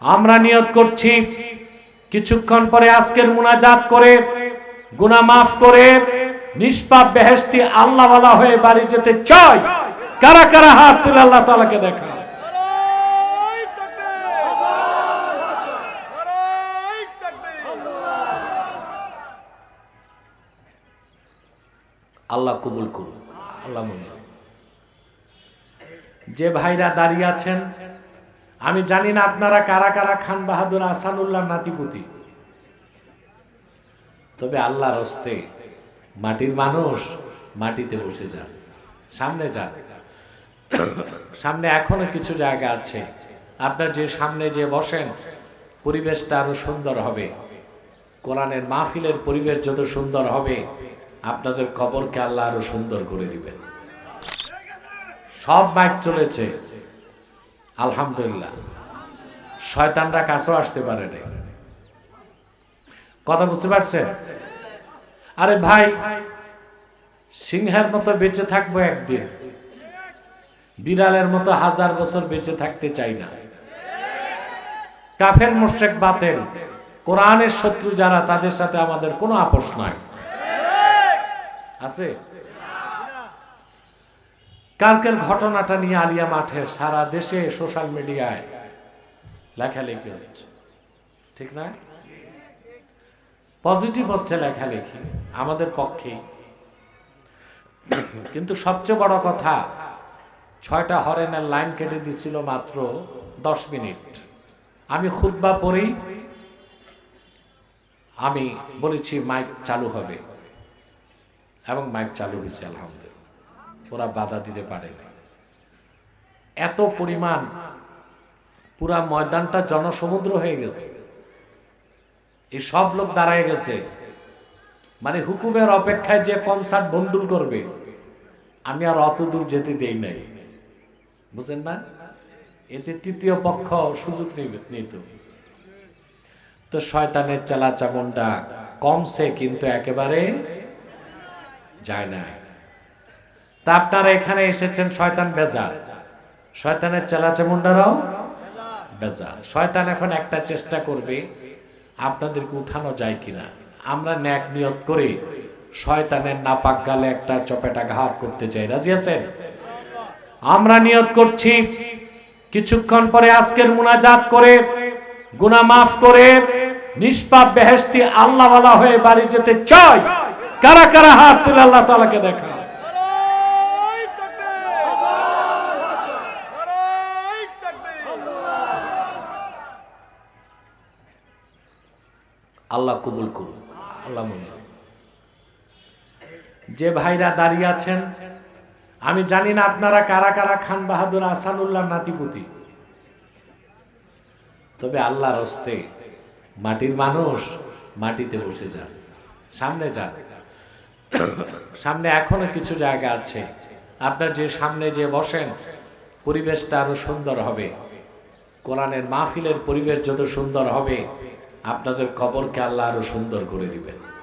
আমরা নিয়ত করছি, কিছুক্ষণ পরে আজকের মুনাজাত করে, গুনাহ মাফ করে, নিষ্পাপ বেহেশতি আল্লাহ ওয়ালা হয়ে বাড়ি যেতে চাই। কারা কারা হাত তুলে আল্লাহ তাআলাকে দেখা? আল্লাহ কবুল করুন আল্লাহ মঞ্জুর। যে ভাইরা দাঁড়িয়ে আছেন আমি জানি না আপনারা কারা কারা খান বাহাদুর আসানুল্লাহ নাতিপুতি। তবে আল্লাহর হস্তে মাটির মানুষ মাটিতে বসে যান, সামনে যান। সামনে এখনও কিছু জায়গা আছে। আপনার যে সামনে যে বসেন, পরিবেশটা আরও সুন্দর হবে। কোরআনের মাহফিলের পরিবেশ যত সুন্দর হবে, আপনাদের কবরকে আল্লাহ আরও সুন্দর করে দিবেন। সব মাইক চলেছে। আলহামদুলিল্লাহ। শয়তানরা কাছেও আসতে পারে নাই। কথা বুঝতে পারছেন? আরে ভাই, সিংহের মতো বেঁচে থাকব একদিন। বিড়ালের মতো হাজার বছর বেঁচে থাকতে চাই না। কাফের মোশেক বাতেন কোরআনের শত্রু যারা, তাদের সাথে আমাদের কোনো আপোষ নয় আছে? কালকের ঘটনাটা নিয়ে আলিয়া মাঠে সারা দেশে সোশ্যাল মিডিয়ায় লেখালেখি হচ্ছে। ঠিক না? পজিটিভ হচ্ছে লেখালেখি, আমাদের পক্ষে কিন্তু সবচেয়ে বড় কথা, ছয়টা হরেনের লাইন কেটে দিছিল মাত্র দশ মিনিট। আমি খুতবা পড়ি, আমি বলেছি, মাইক চালু হবে। এবং মাইক চালু হয়েছে, আলহামদুলিল্লাহ। ওরা বাধা দিতে পারে এত পরিমাণ পুরা ময়দানটা জনসমুদ্র হয়ে গেছে। এই সব লোক দাঁড়ায় গেছে। মানে হুকুমের অপেক্ষায় যে কনসার্ট বন্ডুল করবে, আমি আর অত দূর যেতে দেই নাই। বুঝেন না? এতে তৃতীয় পক্ষ সুযোগ নিত তো। শয়তানের চালা চামুন্ডা কমছে, কিন্তু একেবারে যায় না তা আপনারা এখানে এসেছেন শয়তান বেজার। শয়তানের চেলা চামুন্ডারাও বেজার। শয়তান এখন একটা চেষ্টা করবে আপনাদেরকে উঠানো যায় কিনা। আমরা ন্যাক নিয়ত করে, শয়তানের নাপাক গালে একটা চপেটা ঘাত করতে চাই। রাজি আছেন? আমরা নিয়ত করছি, কিছুক্ষণ পরে আজকের মুনাজাত করে, গুনাহ মাফ করে, নিষ্পাপ বেহেশতি আল্লাহ ওয়ালা হয়ে বাড়ি যেতে চাই। কারা কারা হাত তুলে আল্লাহ তাআলাকে দেখা আল্লাহ কবুল করুন আল্লাহ মঞ্জুর। যে ভাইরা দাঁড়িয়ে আছেন, আমি জানি না আপনারা কারা কারা খান বাহাদুর আসানুল্লাহ নাতিপুতি। তবে আল্লাহর হস্তে মাটির মানুষ মাটিতে বসে যান, সামনে যান। সামনে এখনও কিছু জায়গা আছে। আপনার যে সামনে যে বসেন, পরিবেশটা আরও সুন্দর হবে। কোরআনের মাহফিলের পরিবেশ যত সুন্দর হবে আপনাদের কবরকে আল্লাহ আরও সুন্দর করে দিবেন।